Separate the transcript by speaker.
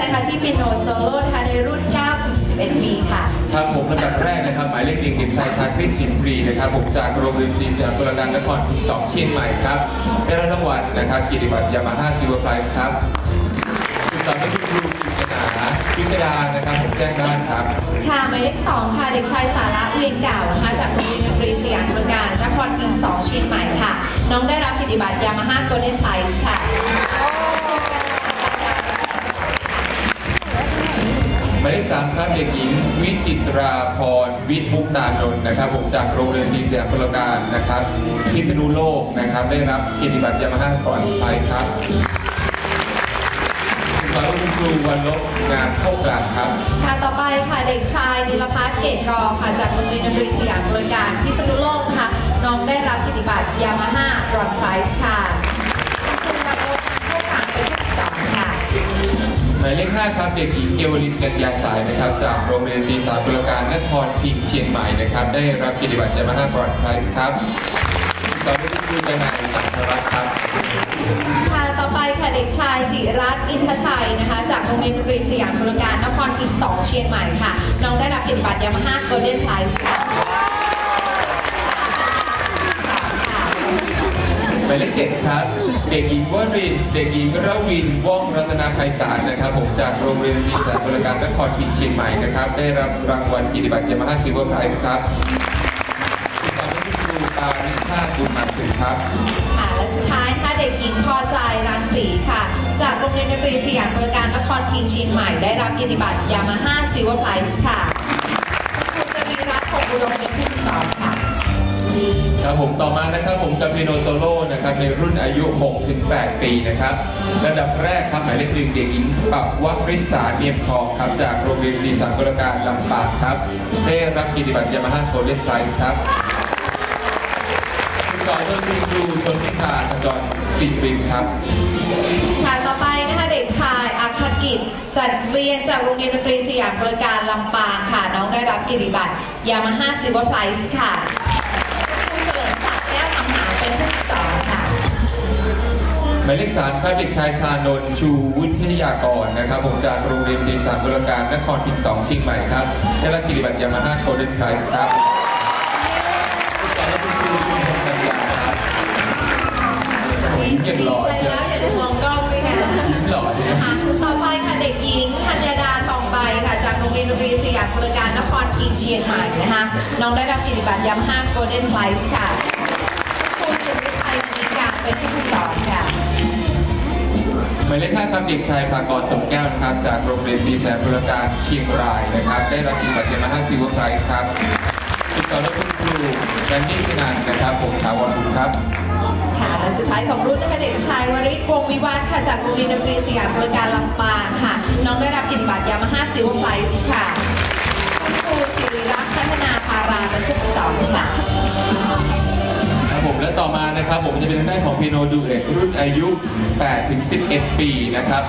Speaker 1: นะ
Speaker 2: คะที่เป็นโนโซโล่นะคะในรุ่น 9 ถึง 11 ปีค่ะ
Speaker 1: ครับผมลำดับแรกนะครับ หมายเลขหนึ่งเด็กชายชาคริสชินปรีนะครับผมจากโรงเรียนตีสยามบุรณานครที่สองเชียงใหม่ครับได้รับรางวัลนะครับกิติบัตรยามาฮ่าซิลเวอร์ไพรส์ครับคุณสามีคุณครูกิจนาพิจดานะครับผมแจ้งด้านครับ
Speaker 2: ค่ะหมายเลขสองค่ะเด็กชายสาระเวียนเก่านะคะจากโรงเรียนดนตรีสยามบุรณานครพิงสองเชียงใหม่ค่ะ น้องได้รับกิติบัตรยามาฮ่าโกลเด้นไพรส์ค่ะ
Speaker 1: สามครับเด็กหญิงวิจิตราพรวิทย์มุกตานนท์นะครับผมจากโรงเรียนดีเซียบรการนะครับพิษณุโลกนะครับ ได้รับกิตติบัตรยามาฮ่าปลอดภัยครับสอนคุณครูวันลบงานเข้ากลางครับ
Speaker 2: ค่ะต่อไปค่ะเด็กชายนิลพัฒน์เกตกอค่ะจากโรงเรียนดนตรีสยามบริการพิษณุโลกค่ะน้องได้รับกิตติบัตรยามาฮ่ารอนไพรส์ค่ะคุณบรรลุเข้ากลางเป็นผู้สอนค่ะา
Speaker 1: ยเลขห้าครับ เด็กหญิงเกวลินกัญญาสายนะครับ จากโรงเรียนดีสามบริการนครพิงเชียงใหม่นะครับ ได้รับกิตติบัตรยามาฮ่าปลอดภัยครับสอนคุณครูจะนายสังครัตน์ครับ
Speaker 2: ค่ะต่อไปค่ะเด็กชายจิรัตน์อินทชัยนะคะ จากโรงเรียนดนตรีสยามบริการนครพิงสองเชียงใหม่ค่ะ น้องได้รับกิตติบัตรยามาฮ่าโกลเด้นไพรส์ ค
Speaker 1: รับ เด็กหญิงวรินทร์เด็กหญิงระวินว่องรัตนาไพศาลนะครับผมจากโรงเรียนดีสามบริการนครพิงค์เชียงใหม่นะครับ ได้รับรางวัลกิตติบัตรยามาฮ่าซิลเวอร์ไพรส์ครับสอนคุณครูปาริชาติบุญมาถึงครับ
Speaker 2: ค่ะและสุดท้ายค่ะเด็กหญิงพอใจรังสีค่ะ จากโรงเรียนดนตรีสยามบริการนครพิงค์เชียงใหม่ได้รับกิตติบัตรยามาฮ่าซิลเวอร์ไพรส์ค่ะคุณจรีรัตน์คงอุดม ค
Speaker 1: รับผมต่อมานะครับผมกับเปียโนโซโล่นะครับในรุ่นอายุ 6-8 ปีนะครับระดับแรกครับหมายเลขหนึ่งเด็กหญิงปักวัริษาเนียมทองครับจากโรงเรียนดีสานบริการลำปางครับ ได้รับกิติบัตรยามาฮ่าโกลเด้นไพรส์ครับคุณต่อโดยคุณครูชนนิพาขจรปิดริมครับ
Speaker 2: ค่ะต่อไปนะคะเด็กชายอาคากิจจัดเรียนจากโรงเรียนดนตรีสยามบริการลำปางค่ะ น้องได้รับกิติบัตรยามาฮ่าซิลเวอร์ไพรส์ค่ะ แก้วคำหาเป็นผู้ฝึกสอนค่ะ
Speaker 1: หมายเลขสามครับเด็กชายชานนท์ชูวุฒิยากรนะครับผมจากโรงเรียนดีสานบริการนครพิงค์สองเชียงใหม่ครับได้รับกิตติบัตรยามาฮ่าโกลเด้นไพรส์ครับคุณต่อโดยคุณครูชุมพลกัญญาครับยิ้มอย่างหล่อ
Speaker 2: ดีใจ
Speaker 1: เชียว
Speaker 2: แล้วอย่าได้มองกล้องด้วยนะ
Speaker 1: ยิ้มหล่อใช่ไหม
Speaker 2: นะคะต่อไปค่ะเด็กหญิงธัญดาทองใบค่ะจากโรงเรียนดนตรีสยามบริการนครพิงค์เชียงใหม่นะคะน้องได้รับกิตติบัตรยามาฮ่าโกลเด้นไพรส์ค่ะ เป็นผู้สอนค่ะ
Speaker 1: หมายเลขห้าครับเด็กชายภากรสมแก้วนะครับ จากโรงเรียนดีแสนบริการเชียงรายนะครับ ได้รับกิตติบัตรยามาฮ่าซิวอร์ไพรส์ครับติดต่อและคุณครูแดนนี่พินันนะครับผมชาววอลุครับ
Speaker 2: ค่ะและสุดท้ายของรุ่นนะคะเด็กชายวริศวงวิวัฒน์ค่ะจากโรงเรียนดนตรีสยามบริการลำปางค่ะ น้องได้รับกิตติบัตรยามาฮ่าซิวอร์ไพรส์ค่ะคุณครูสิริรักษ์พัฒนาภาราเป็นผู้สอนค่ะ
Speaker 1: ต่อมานะครับผมจะเป็นทางด้านของเปียโนดูเอกรุ่นอายุ 8-11 ปีนะครับ